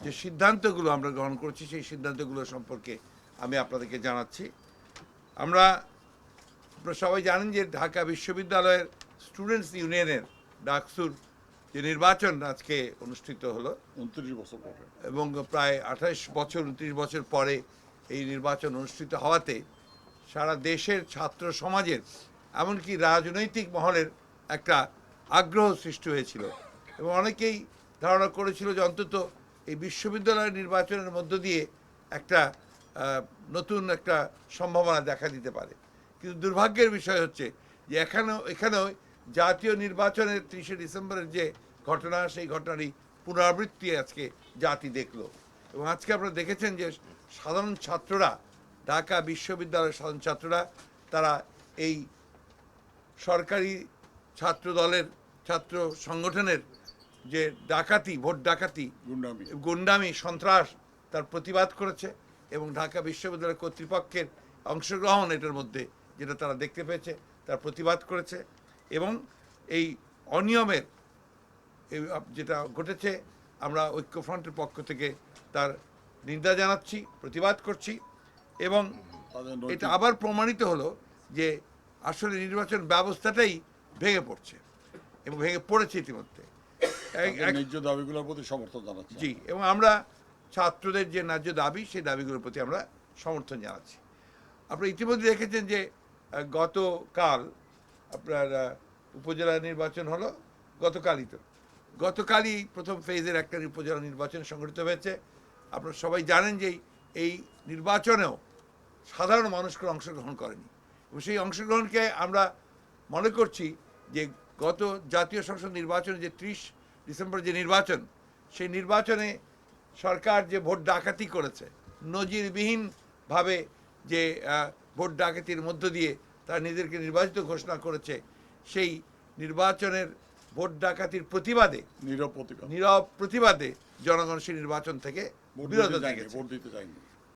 যে সিদ্ধান্তগুলো আমরা গ্রহণ করছি সেই সিদ্ধান্তগুলো সম্পর্কে আমি আপনাদেরকে জানাচ্ছি। আমরা আপনারা সবাই জানেন যে ঢাকা বিশ্ববিদ্যালয়ের স্টুডেন্টস ইউনিয়নের ডাকসুর যে নির্বাচন আজকে অনুষ্ঠিত হলো উনত্রিশ বছর পরে। এবং প্রায় আঠাশ বছর উনত্রিশ বছর পরে এই নির্বাচন অনুষ্ঠিত হওয়াতে সারা দেশের ছাত্র সমাজের এমনকি রাজনৈতিক মহলের একটা আগ্রহ সৃষ্টি হয়েছিল। এবং অনেকেই ধারণা করেছিল যে অন্তত এই বিশ্ববিদ্যালয় নির্বাচনের মধ্য দিয়ে একটা নতুন একটা সম্ভাবনা দেখা দিতে পারে। কিন্তু দুর্ভাগ্যের বিষয় হচ্ছে যে এখানেও এখানেও জাতীয় নির্বাচনের তিরিশে ডিসেম্বরের যে ঘটনা, সেই ঘটনারই পুনরাবৃত্তি আজকে জাতি দেখল। এবং আজকে আপনারা দেখেছেন যে সাধারণ ছাত্ররা, ঢাকা বিশ্ববিদ্যালয়ের সাধারণ ছাত্ররা, তারা এই সরকারি ছাত্র দলের ছাত্র সংগঠনের যে ডাকাতি ভোট ডাকাতি গুন্ডামি। গুন্ডামি সন্ত্রাস তার প্রতিবাদ করেছে এবং ঢাকা বিশ্ববিদ্যালয় কর্তৃপক্ষের অংশগ্রহণ এটার মধ্যে যেটা তারা দেখতে পেয়েছে তার প্রতিবাদ করেছে এবং এই অনিয়মের যেটা ঘটেছে আমরা ঐক্যফ্রন্টের পক্ষ থেকে তার নিন্দা জানাচ্ছি প্রতিবাদ করছি এবং এটা আবার প্রমাণিত হলো যে আসলে নির্বাচন ব্যবস্থাটাই ভেঙে পড়ছে এবং ভেঙে পড়েছে ইতিমধ্যে। ন্যায্য দাবিগুলোর প্রতি সমর্থন জানাচ্ছে। জি এবং আমরা ছাত্রদের যে ন্যায্য দাবি সেই দাবিগুলোর প্রতি আমরা সমর্থন জানাচ্ছি। আপনারা ইতিমধ্যে দেখেছেন যে গতকাল আপনার উপজেলা নির্বাচন হলো গতকালই তো। গতকালই প্রথম ফেজের একটা উপজেলা নির্বাচন সংগঠিত হয়েছে। আপনারা সবাই জানেন যে এই- এই নির্বাচনেও সাধারণ মানুষ কোনো অংশগ্রহণ করেনি। এবং সেই অংশগ্রহণকে আমরা মনে করছি যে গত জাতীয় সংসদ নির্বাচনে যে ত্রিশ ডিসেম্বর যে নির্বাচন সেই নির্বাচনে সরকার যে ভোট ডাকাতি করেছে নজিরবিহীনভাবে যে ভোট ডাকাতির মধ্য দিয়ে তারা নিজেদেরকে নির্বাচিত ঘোষণা করেছে সেই নির্বাচনের ভোট ডাকাতির প্রতিবাদে নীরব প্রতিবাদ। নীরব প্রতিবাদে জনগণ সেই নির্বাচন থেকে ভোট বিরত ভোট দিতে যায়নি